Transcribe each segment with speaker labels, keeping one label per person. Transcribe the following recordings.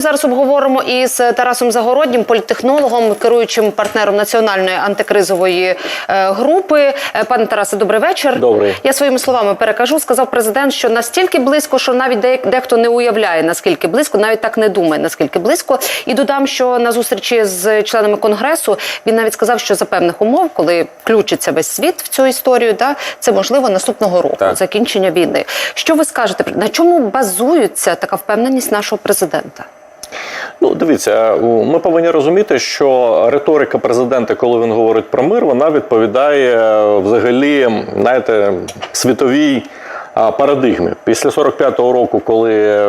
Speaker 1: Зараз обговоримо із Тарасом Загороднім, політтехнологом, керуючим партнером національної антикризової е, групи. Е, Пане Тарасе, добрий вечір.
Speaker 2: Добрий.
Speaker 1: Я своїми словами перекажу. Сказав президент, що настільки близько, що навіть дехто не уявляє наскільки близько, навіть так не думає, наскільки близько. І додам, що на зустрічі з членами конгресу він навіть сказав, що за певних умов, коли включиться весь світ в цю історію, да це можливо наступного року,
Speaker 3: Так.
Speaker 1: закінчення війни. Що ви скажете на чому базується така впевненість нашого президента?
Speaker 2: Ну, дивіться, ми повинні розуміти, що риторика президента, коли він говорить про мир, вона відповідає е, взагалі, знаєте, світовій парадигмі. Після 45-го року, коли е,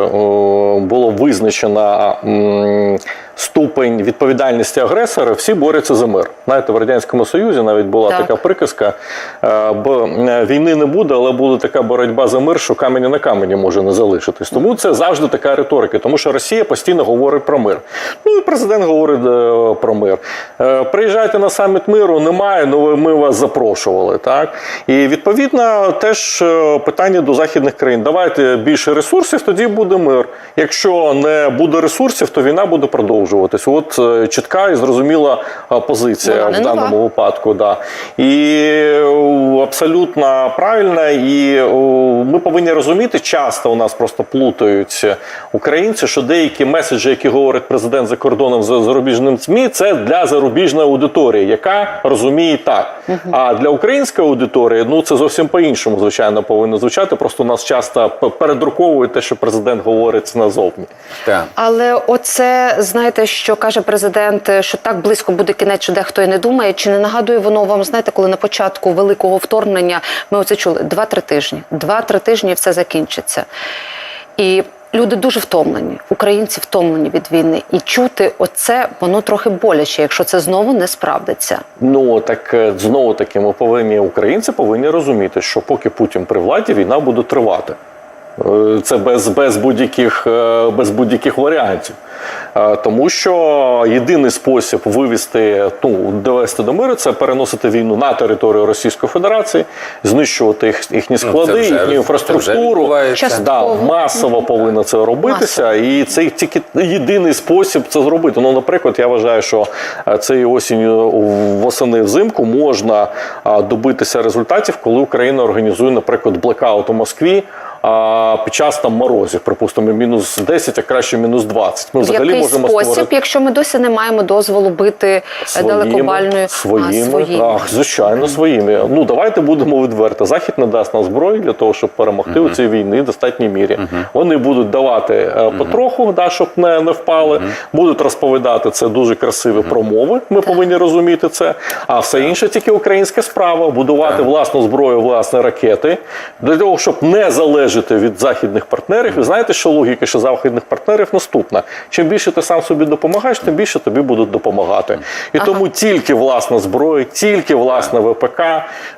Speaker 2: було визначено ступень відповідальності агресора, всі борються за мир. Знаєте, в радянському союзі навіть була
Speaker 1: Так.
Speaker 2: така приказка: е, бо е, війни не буде, але буде така боротьба за мир, що камені на камені може не залишитись. Тому це завжди така риторика, тому що Росія постійно говорить про мир. Ну і президент говорить е, про мир. Приїжджайте на саміт миру, немає, ну ми вас запрошували. Так і відповідно теж питання до західних країн. Давайте більше ресурсів, тоді буде мир. Якщо не буде ресурсів, то війна буде продовжуватись. От е, чітка і зрозуміла е, позиція в
Speaker 1: нова.
Speaker 2: даному випадку. Да. І е, абсолютно правильна І ми повинні розуміти, часто у нас просто плутають українці, що деякі меседжі, які говорить президент за кордоном за зарубіжним ЗМІ, це для зарубіжної аудиторії, яка розуміє так. А для української аудиторії ну це зовсім по-іншому, звичайно, повинно звучати. Просто у нас часто передруковують те, що президент говорить назовні.
Speaker 3: Так.
Speaker 1: Але оце знаєте, що каже президент, що так близько буде кінець, що дехто і не думає. Чи не нагадує воно вам? Знаєте, коли на початку великого вторгнення ми оце чули два-три тижні. Два-три тижні все закінчиться. І люди дуже втомлені, українці втомлені від війни. І чути оце воно трохи боляче, якщо це знову не справдиться.
Speaker 2: Ну так е, знову таки, ми повинні українці повинні розуміти, що поки Путін при владі, війна буде тривати. Е, Це без, без будь-яких е, без будь-яких варіантів. Е, Тому що єдиний спосіб вивести, ну, довести до миру, це переносити війну на територію Rosійської Федерації, знищувати їх, їхні склади,
Speaker 3: Ну, вже-
Speaker 2: їхню інфраструктуру. Да, масово повинно це робитися, і це тільки єдиний спосіб це зробити. Ну, наприклад, я вважаю, що е, цієї осінню восени взимку можна добитися результатів, коли Україна організує, наприклад, блекаут у Москві. А під час там морозів, припустимо, мінус 10, а краще мінус 20. Ми
Speaker 1: В
Speaker 2: взагалі
Speaker 1: який
Speaker 2: можемо
Speaker 1: спосіб,
Speaker 2: створити
Speaker 1: якщо ми досі не маємо дозволу бити е, далекобальною
Speaker 2: своїми,
Speaker 1: а, своїми.
Speaker 2: Так, звичайно, своїми. Ну давайте будемо відверто. Захід не дасть нам зброї для того, щоб перемогти у цій війні в достатній мірі. Вони будуть давати е, потроху, да, щоб не, не впали. Будуть розповідати це дуже красиві промови. Ми повинні розуміти це. А все інше тільки українська справа будувати власну зброю, власні ракети для того, щоб не залежати від західних партнерів. Ви знаєте, що логіка що західних партнерів наступна: чим більше ти сам собі допомагаєш, тим більше тобі будуть допомагати. І тому тільки власна зброя, тільки власне ВПК.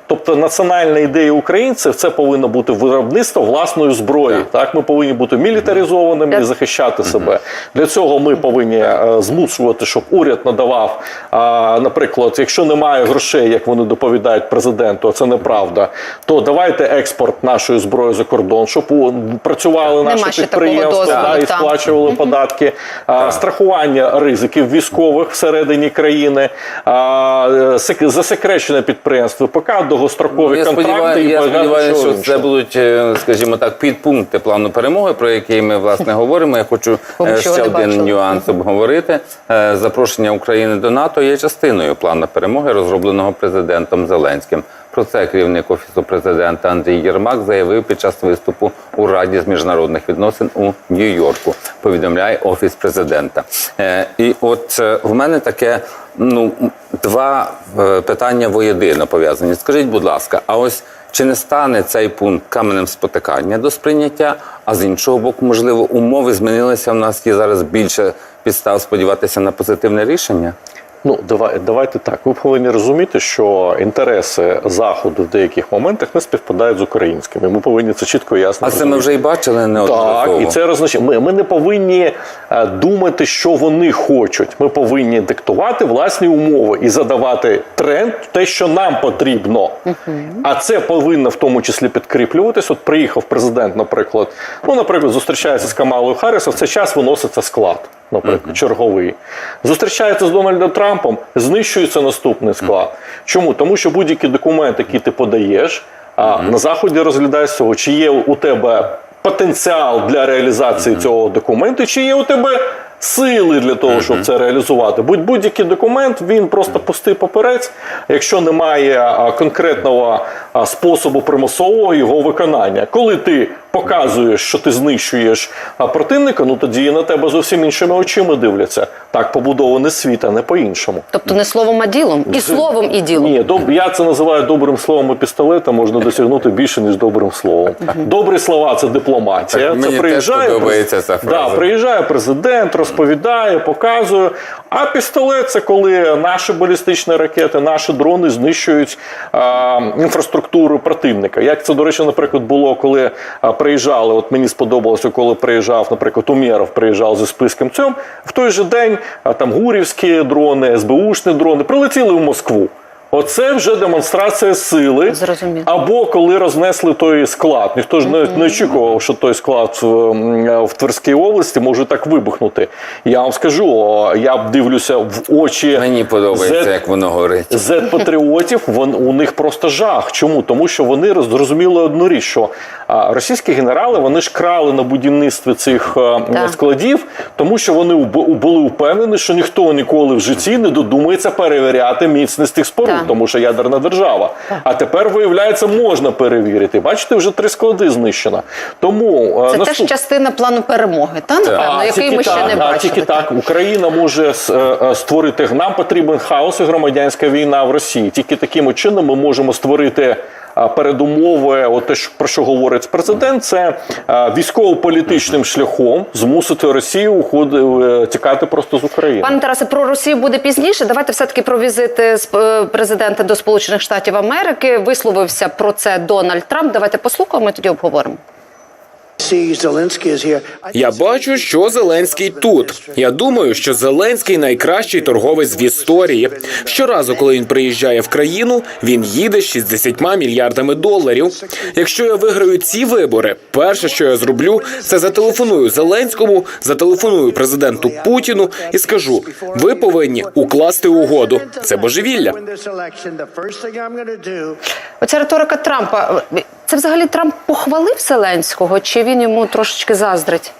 Speaker 2: Тобто національна ідея українців це повинно бути виробництво власної зброї. Так, ми повинні бути мілітаризованими і захищати себе. Для цього ми повинні е, змушувати, щоб уряд надавав, наприклад, якщо немає грошей, як вони доповідають президенту, а це неправда, то давайте експорт нашої зброї за кордон, щоб у- працювали
Speaker 1: Нема
Speaker 2: наші підприємства
Speaker 1: дозволу,
Speaker 2: да, і сплачували податки, а, страхування ризиків військових всередині країни, а, е, засекречене підприємство ПК, довгострокові
Speaker 3: Я
Speaker 2: контракти і
Speaker 3: я сподіваюся, що це будуть, е, скажімо так, підпункти плану перемоги, про який ми власне говоримо. Я хочу
Speaker 1: Бо
Speaker 3: е,
Speaker 1: ще його
Speaker 3: ще один
Speaker 1: бачили.
Speaker 3: нюанс обговорити. Запрошення України до НАТО є частиною плану перемоги, розробленого президентом Зеленським. Про це керівник офісу президента Андрій Єрмак заявив під час виступу у Раді з міжнародних відносин у Нью-Йорку. Повідомляє офіс президента. Е, І от е, в мене таке ну два е, питання воєдино пов'язані. Скажіть, будь ласка, а ось чи не стане цей пункт каменем спотикання до сприйняття? А з іншого боку, можливо, умови змінилися. У нас є зараз більше підстав сподіватися на позитивне рішення.
Speaker 2: Ну, давай, давайте так. Ви повинні розуміти, що інтереси заходу в деяких моментах не співпадають з українськими. Ми повинні це чітко і ясно.
Speaker 3: А це ми вже і бачили неодноразово.
Speaker 2: Так, і це означає, ми, ми не повинні е, думати, що вони хочуть. Ми повинні диктувати власні умови і задавати тренд, те, що нам потрібно. А це повинно в тому числі підкріплюватись. От приїхав президент, наприклад, ну, наприклад, зустрічається з Камалою Харрісом, в цей час виноситься склад. Наприклад, черговий, зустрічається з Дональдом Трампом, знищується наступний склад. Чому? Тому що будь-який документ, який ти подаєш, а на заході розглядають з цього, чи є у тебе потенціал для реалізації цього документу, чи є у тебе сили для того, щоб це реалізувати. Будь будь-який документ, він просто пустий паперець, якщо немає конкретного способу примусового його виконання. Коли ти показуєш, що ти знищуєш противника, ну тоді на тебе зовсім іншими очима дивляться. Так побудований світ, а не по-іншому.
Speaker 1: Тобто не словом, а ділом. І словом, і ділом.
Speaker 2: Ні, доб... я це називаю добрим словом і пістолетом можна досягнути більше, ніж добрим словом. Добрі слова це дипломатія.
Speaker 3: Так,
Speaker 2: це
Speaker 3: мені
Speaker 2: приїжджає
Speaker 3: теж подобається ця фраза.
Speaker 2: Да, приїжджає президент, розповідає, показує. А пістолет це коли наші балістичні ракети, наші дрони знищують а, інфраструктуру противника. Як це, до речі, наприклад, було, коли а, приїжджали. От мені сподобалося, коли приїжджав, наприклад, Умєров приїжджав зі списком цьому. В той же день там гурівські дрони, СБУшні дрони прилетіли в Москву. Оце вже демонстрація сили.
Speaker 1: Зрозуміло.
Speaker 2: Або коли рознесли той склад. Ніхто ж не, не очікував, що той склад в, в Тверській області може так вибухнути. Я вам скажу, я дивлюся в очі.
Speaker 3: Мені подобається,
Speaker 2: Z-
Speaker 3: як воно горить.
Speaker 2: Z-патріотів, вон, у них просто жах. Чому? Тому що вони роз- зрозуміли одну річ, що а, російські генерали вони ж крали на будівництві цих а, складів, тому що вони були впевнені, що ніхто ніколи в житті не додумається перевіряти міцність тих споруд,
Speaker 1: Так.
Speaker 2: Тому що ядерна держава. А тепер, виявляється, можна перевірити. Бачите, вже три склади знищено. Тому а,
Speaker 1: Це
Speaker 2: наступ-
Speaker 1: теж частина плану перемоги, та напевно,
Speaker 2: а,
Speaker 1: який ми ще
Speaker 2: так,
Speaker 1: не
Speaker 2: а,
Speaker 1: бачили.
Speaker 2: Тільки так Україна може е, е, створити. Нам потрібен хаос і громадянська війна в Росії. Тільки таким чином ми можемо створити. е, Передумови, от те, про що говорить президент, це е, військово-політичним шляхом змусити Росію уходи, е, тікати просто з України.
Speaker 1: Пане Тарасе, про Росію буде пізніше. Давайте все таки про візит е, з- е, президента до Сполучених Штатів Америки. Висловився про це Дональд Трамп. Давайте послухаємо, тоді обговоримо.
Speaker 4: Я бачу, що Зеленський тут. Я думаю, що Зеленський найкращий торговець в історії. Щоразу, коли він приїжджає в країну, він їде з 60 мільярдами доларів. Якщо я виграю ці вибори, перше, що я зроблю, це зателефоную Зеленському, зателефоную президенту Путіну і скажу: ви повинні укласти угоду. Це божевілля.
Speaker 1: Оця риторика Трампа. Взагалі Трамп похвалив Зеленського, чи він йому трошечки заздрить?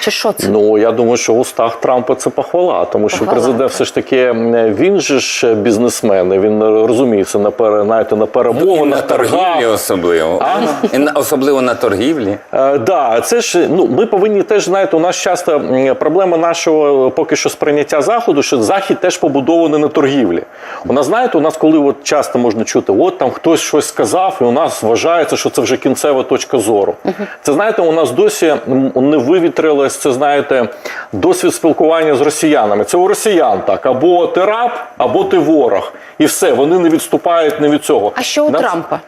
Speaker 1: Чи що це?
Speaker 2: Ну я думаю, що в устах Трампа це похвала, тому що
Speaker 1: Похвала,
Speaker 2: президент все ж таки він же ж бізнесмен, він розуміється на пере, знаєте, на
Speaker 3: І
Speaker 2: перемовинах,
Speaker 3: на торгівлі особливо. І на- особливо на торгівлі.
Speaker 2: Е, да, це ж ну ми повинні теж знаєте, у нас часто проблема нашого поки що сприйняття заходу, що захід теж побудований на торгівлі. У нас знаєте, у нас коли от часто можна чути, от там хтось щось сказав, і у нас вважається, що це вже кінцева точка зору. Це знаєте, у нас досі не вивітрилось. Це знаєте, досвід спілкування з росіянами. Це у росіян так або ти раб, або ти ворог, і все. Вони не відступають не від цього.
Speaker 1: А що у
Speaker 2: Нас-
Speaker 1: Трампа?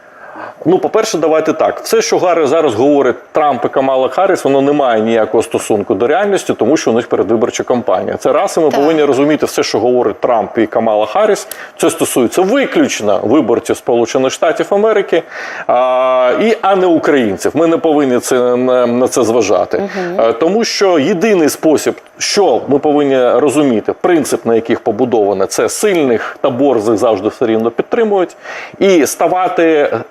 Speaker 2: Ну, по-перше, давайте так. Все, що Гарри зараз говорить Трамп і Камала Харріс, воно не має ніякого стосунку до реальності, тому що у них передвиборча кампанія. Це раз, і ми
Speaker 1: Так.
Speaker 2: повинні розуміти все, що говорить Трамп і Камала Харріс. Це стосується виключно виборців Сполучених Штатів Америки, а, і, а не українців. Ми не повинні це, на, це зважати. Е, Тому що єдиний спосіб, що ми повинні розуміти, принцип, на яких побудоване, це сильних та борзих завжди все рівно підтримують. І ставати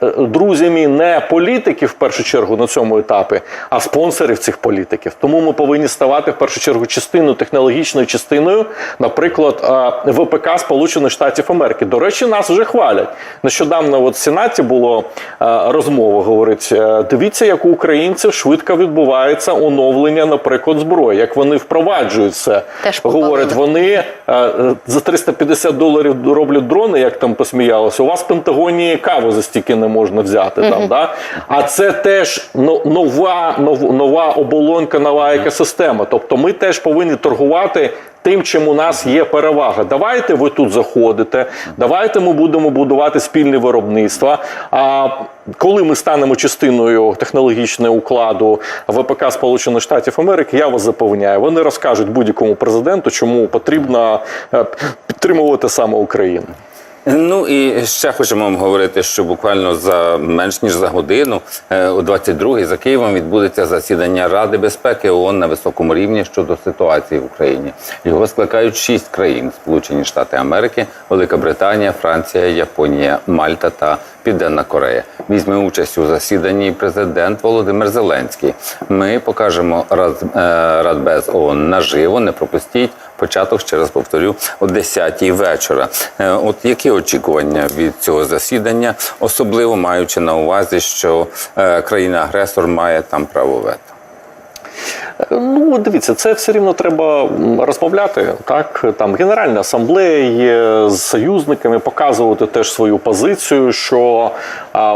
Speaker 2: е, друзями не політиків в першу чергу на цьому етапі, а спонсорів цих політиків. Тому ми повинні ставати в першу чергу частиною, технологічною частиною, наприклад, е, ВПК Сполучених Штатів Америки. До речі, нас вже хвалять. Нещодавно от в Сенаті було е, розмова, говорить, дивіться, як у українців швидко відбувається оновлення, наприклад, зброї, як вони впроваджують це.
Speaker 1: Теж.
Speaker 2: Говорять, вони е, за 350 доларів роблять дрони, як там посміялося. У вас в Пентагоні каву за стільки не можна взяти. Там, да? А це теж но- нова, нов- нова оболонка, нова екосистема. Тобто ми теж повинні торгувати. Тим, чим у нас є перевага, давайте ви тут заходите, давайте ми будемо будувати спільне виробництво. А коли ми станемо частиною технологічного укладу ВПК Сполучених Штатів Америки, я вас запевняю, вони розкажуть будь-якому президенту, чому потрібно е, підтримувати саме Україну.
Speaker 3: Ну і ще хочемо вам говорити, що буквально за менш ніж за годину, е, о 22-й за Києвом відбудеться засідання Ради безпеки ООН на високому рівні щодо ситуації в Україні. Його скликають шість країн: Сполучені Штати Америки, Велика Британія, Франція, Японія, Мальта та Південна Корея. Візьме участь у засіданні президент Володимир Зеленський. Ми покажемо е, Радбез ООН наживо. Не пропустіть початок, ще раз повторю, о 10-й вечора. Е, От які очікування від цього засідання, особливо маючи на увазі, що е, країна-агресор має там право вето?
Speaker 2: Ну, дивіться, це все рівно треба розмовляти. Так, там Генеральна асамблея є з союзниками, показувати теж свою позицію, що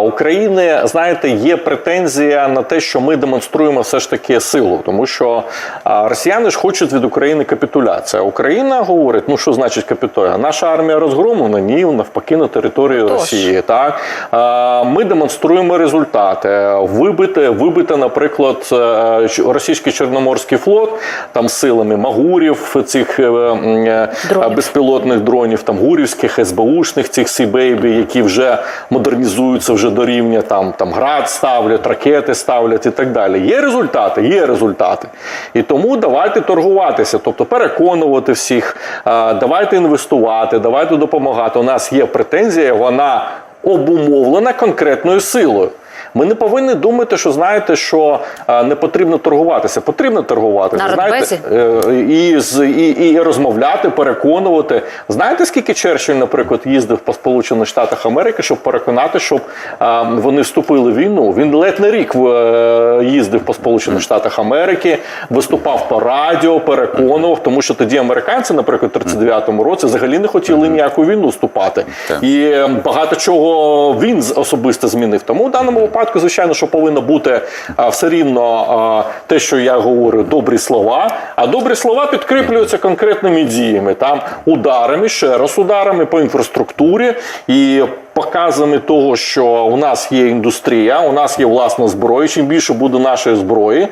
Speaker 2: України, знаєте, є претензія на те, що ми демонструємо все ж таки силу, тому що росіяни ж хочуть від України капітуляція. Україна говорить, ну що значить капітуляція? Наша армія розгромлена, ні, навпаки, на території
Speaker 1: Тож.
Speaker 2: Росії. Так ми демонструємо результати. Вибите, вибите, наприклад, е, російський чорноморський флот там силами магурів, цих е, е,
Speaker 1: Дронів.
Speaker 2: безпілотних дронів, там гурівських, СБУшних, цих Сібейбі, які вже модернізуються вже до рівня там, там град ставлять, ракети ставлять і так далі. Є результати, є результати. І тому давайте торгуватися, тобто переконувати всіх, давайте інвестувати, давайте допомагати. У нас є претензія, вона обумовлена конкретною силою. Ми не повинні думати, що знаєте, що е, не потрібно торгуватися. Потрібно торгуватися. Знаєте, е, і, і, і розмовляти, переконувати. Знаєте, скільки Черчилль, наприклад, їздив по Сполучених Штатах Америки, щоб переконати, щоб е, вони вступили в війну. Він ледь не рік їздив по Сполучених Штатах Америки, виступав по радіо, переконував, тому що тоді американці, наприклад, в 39-му році взагалі не хотіли ніяку війну вступати. І багато чого він з- особисто змінив. Тому в даному випадку, звичайно, що повинно бути а, все рівно а, те, що я говорю, добрі слова. А добрі слова підкріплюються конкретними діями, там ударами, ще раз ударами по інфраструктурі і показами того, що у нас є індустрія, у нас є власна зброя. Чим більше буде нашої зброї,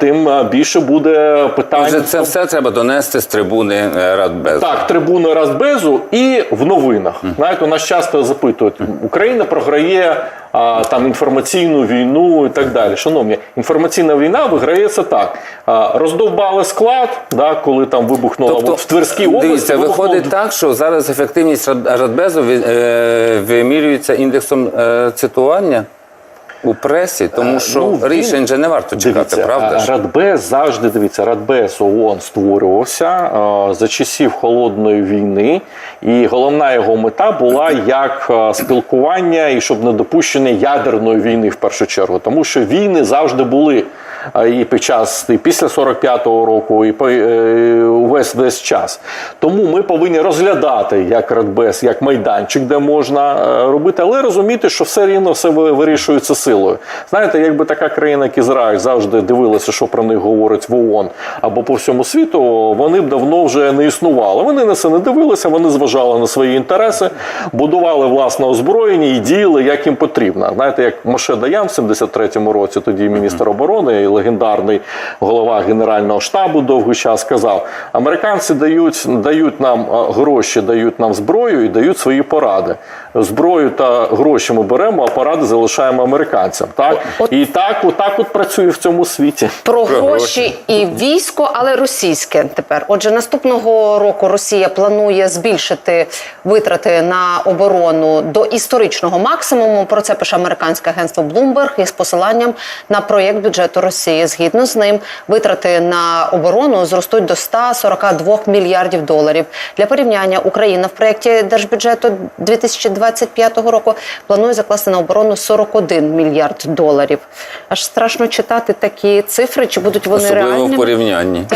Speaker 2: тим більше буде питань.
Speaker 3: Отже, це все треба донести з трибуни е, Радбезу.
Speaker 2: Так, трибуни Радбезу і в новинах. Знаєте, у нас часто запитують, Україна програє а, там інформаційну війну і так далі. Шановні, інформаційна війна виграється так. А, роздовбали склад, да, коли там вибухнуло
Speaker 3: Тобто,
Speaker 2: в Тверській області.
Speaker 3: дивіться,
Speaker 2: вибухнув
Speaker 3: виходить так, що зараз ефективність Рад- Радбезу е, вимірюється індексом е, цитування у пресі, тому що
Speaker 2: ну, він-
Speaker 3: рішень же не варто чекати,
Speaker 2: Дивіться,
Speaker 3: правда
Speaker 2: а. Радбез завжди дивіться, Радбез ООН створювався за часів холодної війни, і головна його мета була як спілкування і щоб не допущення ядерної війни в першу чергу, тому що війни завжди були. І під час і після 45-го року, і по е, увесь весь час. Тому ми повинні розглядати як Радбез, як майданчик, де можна е, робити, але розуміти, що все рівно все вирішується силою. Знаєте, якби така країна, як Ізраїль, завжди дивилася, що про них говорять в ООН або по всьому світу, вони б давно вже не існували. Вони на це не дивилися, вони зважали на свої інтереси, будували власне озброєння і діяли як їм потрібно. Знаєте, як Моше Даян в 73-му році, тоді міністр оборони легендарний голова Генерального штабу довгий час сказав: американці дають, дають нам гроші, дають нам зброю і дають свої поради. Зброю та гроші ми беремо, а поради залишаємо американцям. Так
Speaker 1: От-
Speaker 2: і так, отак от працює в цьому світі.
Speaker 1: Про
Speaker 3: Про
Speaker 1: гроші і військо, але російське тепер. Отже, наступного року Росія планує збільшити витрати на оборону до історичного максимуму. Про це пише американське агентство Bloomberg із посиланням на проєкт бюджету Росії. Згідно з ним, витрати на оборону зростуть до 142 мільярдів доларів. Для порівняння Україна в проєкті держбюджету 2025 року планує закласти на оборону 41 мільярд доларів. Аж страшно читати такі цифри, чи будуть вони
Speaker 3: Особливо в порівнянні.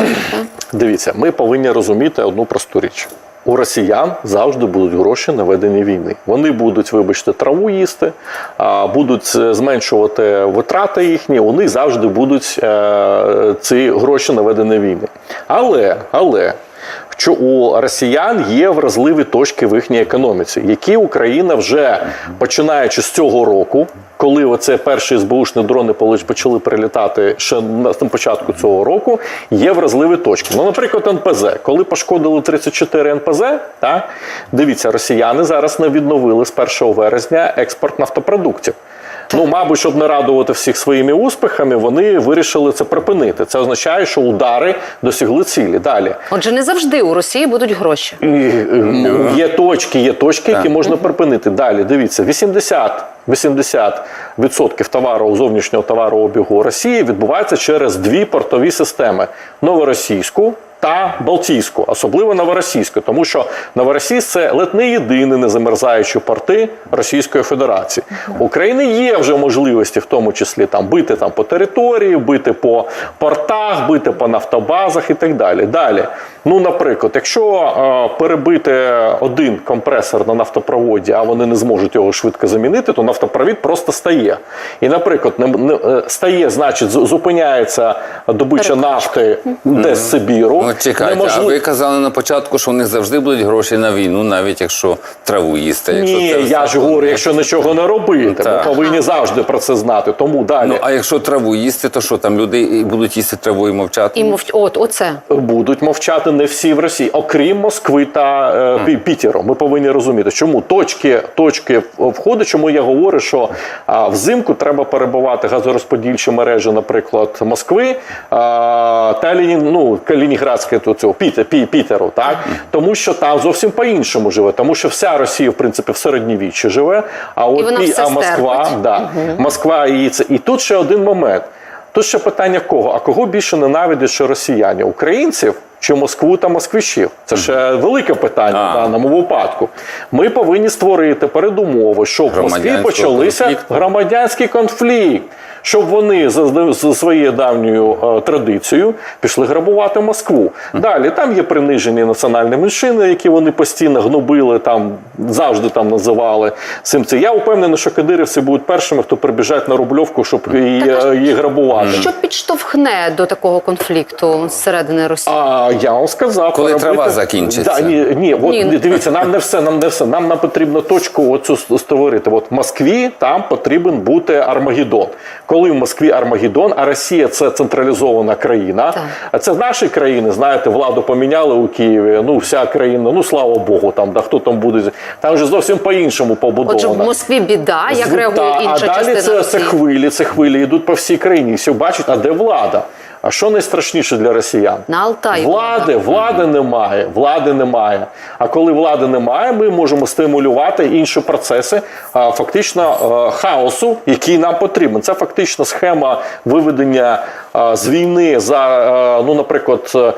Speaker 2: Дивіться, ми повинні розуміти одну просту річ. У росіян завжди будуть гроші на ведення війни. Вони будуть, вибачте, траву їсти, будуть е, зменшувати витрати їхні. Вони завжди будуть е, ці гроші на ведення війни. Але, але що у росіян є вразливі точки в їхній економіці, які Україна вже починаючи з цього року, коли оце перші СБУшні дрони почали прилітати ще на початку цього року, є вразливі точки. Ну, наприклад, НПЗ. Коли пошкодили 34 НПЗ, так, дивіться, росіяни зараз не відновили з 1 вересня експорт нафтопродуктів. Ну, мабуть, щоб не радувати всіх своїми успіхами, вони вирішили це припинити. Це означає, що удари досягли цілі. Далі
Speaker 1: Отже, не завжди у Росії будуть гроші.
Speaker 2: і, е, є точки, є точки, які можна припинити. Далі дивіться, 80 80% товару зовнішнього товарообігу Росії відбувається через дві портові системи: новоросійську. Та Балтійську, особливо новоросійську, тому що Новоросійськ – це ледь не єдині незамерзаючі порти Російської Федерації. України є вже можливості, в тому числі там бити там по території, бити по портах, бити по нафтобазах і так далі. Далі, ну наприклад, якщо е, перебити один компресор на нафтопроводі, а вони не зможуть його швидко замінити, то нафтопровід просто стає. І, наприклад, не, не е, стає, значить, зупиняється добича нафти десь з Сибіру.
Speaker 3: Ну, чекайте, а ви казали на початку, що у них завжди будуть гроші на війну, навіть якщо траву їсти. Якщо
Speaker 2: Ні,
Speaker 3: це
Speaker 2: я ж говорю, якщо нічого не робити, ми повинні завжди про це знати. Тому далі
Speaker 3: Ну, а якщо траву їсти, то що там люди будуть їсти траву і мовчати?
Speaker 1: І мовч... От, оце.
Speaker 2: будуть мовчати не всі в Росії, окрім Москви та е, Пі- Пітеру. Ми повинні розуміти, чому точки, точки входу, чому я говорю, що а, взимку треба перебувати газорозподільчі мережі, наприклад, Москви а, та Лені, ну, Калінінградське то цього Піте, Пі, Пітеру, так тому що там зовсім по-іншому живе, тому що вся Росія, в принципі, в середньовіччі живе. А от
Speaker 1: вона
Speaker 2: Пі-
Speaker 1: все
Speaker 2: а Москва,
Speaker 1: стерпить.
Speaker 2: да, Москва і це. І тут ще один момент. Тут ще питання кого? А кого більше ненавидять ще росіяни? Українців чи Москву та москвичів? Це ще велике питання
Speaker 3: А.
Speaker 2: в даному випадку. Ми повинні створити передумови, щоб в Москві почалися
Speaker 3: конфлікту.
Speaker 2: громадянський конфлікт. Щоб вони за, за своєю давньою е, традицією пішли грабувати Москву. Далі там є принижені національні меншини, які вони постійно гнобили, там завжди там називали цим це. Я впевнений, що кадирівці будуть першими, хто прибіжать на Рубльовку, щоб її, е, її грабувати.
Speaker 1: Що підштовхне до такого конфлікту зсередини Росії?
Speaker 2: А я вам сказав,
Speaker 3: Коли
Speaker 2: робити-
Speaker 3: трава закінчиться.
Speaker 2: Да, ні, ні, от
Speaker 1: Ні.
Speaker 2: дивіться, нам не все, нам не все. Нам нам потрібно точку оцю створити. От в Москві там потрібен бути Армагеддон. Коли в Москві Армагеддон, а Росія це централізована країна.
Speaker 1: Так.
Speaker 2: А це з нашої країни, знаєте, владу поміняли у Києві. Ну, вся країна, ну слава Богу, там да хто там буде. Там вже зовсім по-іншому побудовано.
Speaker 1: Отже, в Москві біда, як реагує інша
Speaker 2: а далі
Speaker 1: частина
Speaker 2: це, це хвилі, це хвилі йдуть по всій країні. Всі бачать, а де влада? А що найстрашніше для росіян?
Speaker 1: На Алтаї
Speaker 2: Влади, влади немає, влади немає. А коли влади немає, ми можемо стимулювати інші процеси а, фактично хаосу, який нам потрібен. Це фактично схема виведення з війни за, ну, наприклад.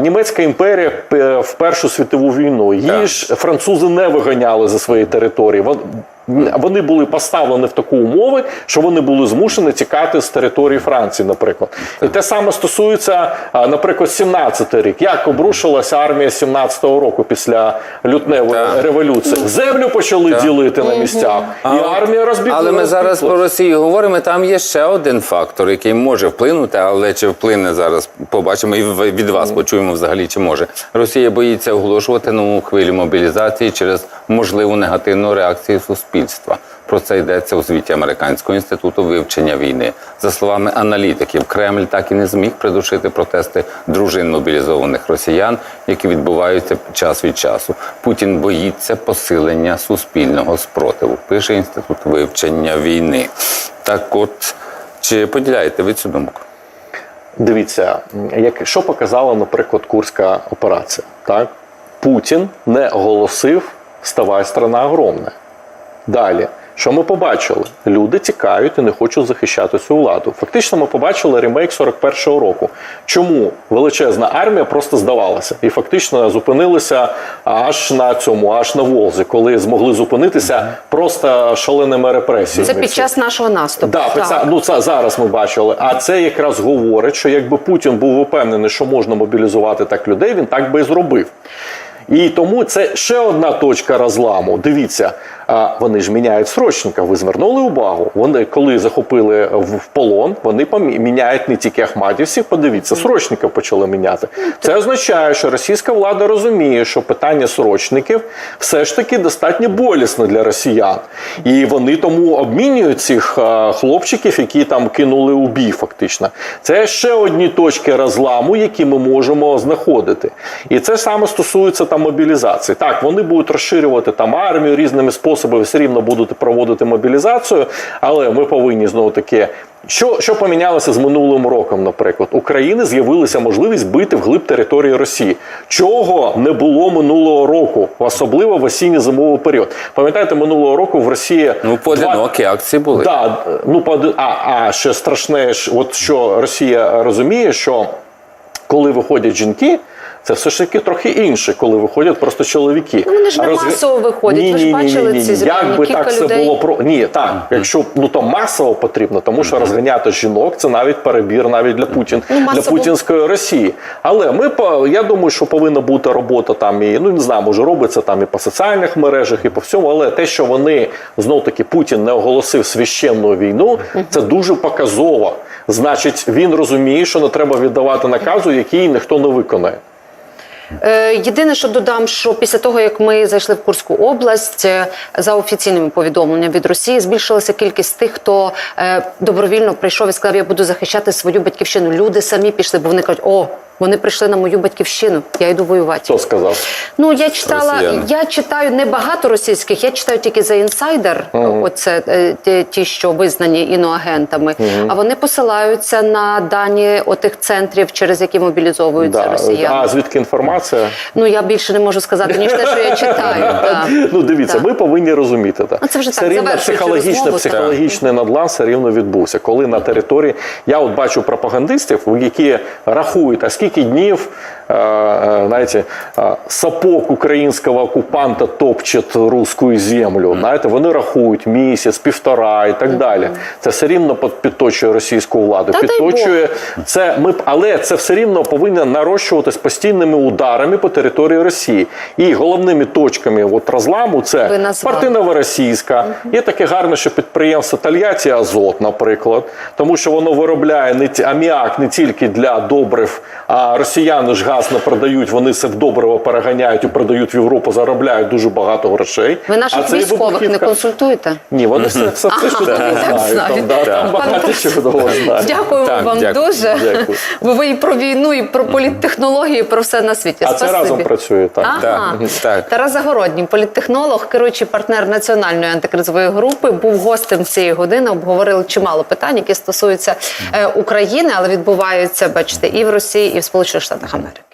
Speaker 2: Німецька імперія в Першу світову війну. Її ж французи не виганяли за свої території. Вон- Вони були поставлені в таку умови, що вони були змушені тікати з території Франції, наприклад. І те саме стосується, наприклад, 17-й рік. Як обрушилася армія 17-го року після лютневої
Speaker 3: Так.
Speaker 2: революції? Землю почали ділити на містах, і армія розбігла.
Speaker 3: Але ми зараз про Росію говоримо. Там є ще один фактор, який може вплинути, але чи вплине зараз, побачимо і в- від вас почуємо взагалі, чи може. Росія боїться оголошувати нову хвилю мобілізації через можливу негативну реакцію суспільства. Про це йдеться у звіті Американського інституту вивчення війни. За словами аналітиків, Кремль так і не зміг придушити протести дружин мобілізованих росіян, які відбуваються час від часу. Путін боїться посилення суспільного спротиву. Пише інститут вивчення війни. Так, от чи поділяєте ви цю думку?
Speaker 2: Дивіться, як що показала, наприклад, Курська операція. Так? Путін не оголосив «Ставай, страна огромна. Далі, що ми побачили? Люди тікають і не хочуть захищати цю владу. Фактично, ми побачили ремейк 41-го року. Чому величезна армія просто здавалася і фактично зупинилися аж на цьому, аж на Волзі, коли змогли зупинитися просто шаленими репресіями.
Speaker 1: Це під час нашого наступу.
Speaker 2: Да,
Speaker 1: Так.
Speaker 2: це, ну це зараз ми бачили. А це якраз говорить, що якби Путін був упевнений, що можна мобілізувати так людей, він так би і зробив. І тому це ще одна точка розламу. Дивіться, вони ж міняють срочника. Ви звернули увагу? Вони, коли захопили в в полон, вони міняють не тільки ахматівців, подивіться, срочника почали міняти. Це означає, що російська влада розуміє, що питання срочників все ж таки достатньо болісне для росіян. І вони тому обмінюють цих хлопчиків, які там кинули у бій, фактично. Це ще одні точки розламу, які ми можемо знаходити. І це саме стосується там мобілізації. Так, вони будуть розширювати там армію різними способами, все рівно будуть проводити мобілізацію, але ми повинні знову таки. Що, що помінялося з минулим роком, наприклад, України з'явилася можливість бити вглиб території Росії, чого не було минулого року, особливо в осінньо-зимовий період. Пам'ятаєте, минулого року в Росії
Speaker 3: Ну, поодинокі акції були.
Speaker 2: Да, ну поди- а, а ще страшне, от що Росія розуміє, що коли виходять жінки. Це все ж таки трохи інше, коли виходять просто чоловіки.
Speaker 1: Ну, вони ж не
Speaker 2: Розгр-
Speaker 1: масово виходять. Ви ж бачили ці зібрання,
Speaker 2: Як би
Speaker 1: кілька
Speaker 2: так
Speaker 1: людей.
Speaker 2: було про ні, так якщо ну то масово потрібно, тому що розганяти жінок це навіть перебір, навіть для Путін
Speaker 1: Ну,
Speaker 2: для путінської Росії. Але ми по я думаю, що повинна бути робота там і ну не знаю, може робиться там і по соціальних мережах, і по всьому. Але те, що вони знов таки Путін не оголосив священну війну, це дуже показово. Значить, він розуміє, що не треба віддавати наказу, який ніхто не виконає.
Speaker 1: Е, Єдине, що додам, що після того, як ми зайшли в Курську область, е, за офіційними повідомленнями від Росії збільшилася кількість тих, хто е, добровільно прийшов і сказав, я буду захищати свою батьківщину. Люди самі пішли, бо вони кажуть, о, вони прийшли на мою батьківщину, я йду воювати.
Speaker 2: Хто сказав?
Speaker 1: Ну я читала,
Speaker 3: Росіяни.
Speaker 1: я читаю не багато російських, я читаю тільки за інсайдер. Оце е, ті- що визнані іноагентами. А вони посилаються на дані отих центрів, через які мобілізовуються
Speaker 2: Да.
Speaker 1: росіяни.
Speaker 2: А звідки інформація?
Speaker 1: Ну я більше не можу сказати, ніж те, що я читаю.
Speaker 2: Ну, дивіться, ми повинні розуміти. Так.
Speaker 1: Ну, це вже так,
Speaker 2: рівно
Speaker 1: так.
Speaker 2: психологічний надлан все рівно відбувся. Коли на території я от бачу пропагандистів, які рахують, а скільки днів. е, е, Знаєте, е, сапог українського окупанта топчет русську землю. Знаєте, вони рахують місяць, півтора і так далі. Це все рівно підточує російську владу.
Speaker 1: Та
Speaker 2: підточує це. Ми але це все рівно повинно нарощуватись постійними ударами по території Росії. І головними точками от розламу це
Speaker 1: назвали.
Speaker 2: партина Є таке гарне, що підприємство Тольятті Азот, наприклад, тому що воно виробляє не аміак не тільки для добрив, а росіяни ж газ не продають. Вони це в добриво переганяють і продають в Європу, заробляють дуже багато грошей.
Speaker 1: Ви наших
Speaker 2: і
Speaker 1: військових не консультуєте?
Speaker 2: Ні, вони все, все, все
Speaker 1: так
Speaker 2: знають. Там, да, там багато чудово знають.
Speaker 1: Дякуємо
Speaker 3: Так,
Speaker 1: вам
Speaker 3: дякую.
Speaker 1: дуже.
Speaker 2: Дякую.
Speaker 1: Бо ви і про війну, і про політтехнології, і про все на світі.
Speaker 2: А це разом працює так.
Speaker 1: Ага.
Speaker 3: Так, так.
Speaker 1: Тарас Загородній, політтехнолог, керуючий партнер національної антикризової групи, був гостем цієї години. Обговорили чимало питань, які стосуються е, України, але відбуваються, бачите, і в Росії, і в Сполучених Штатах Америки.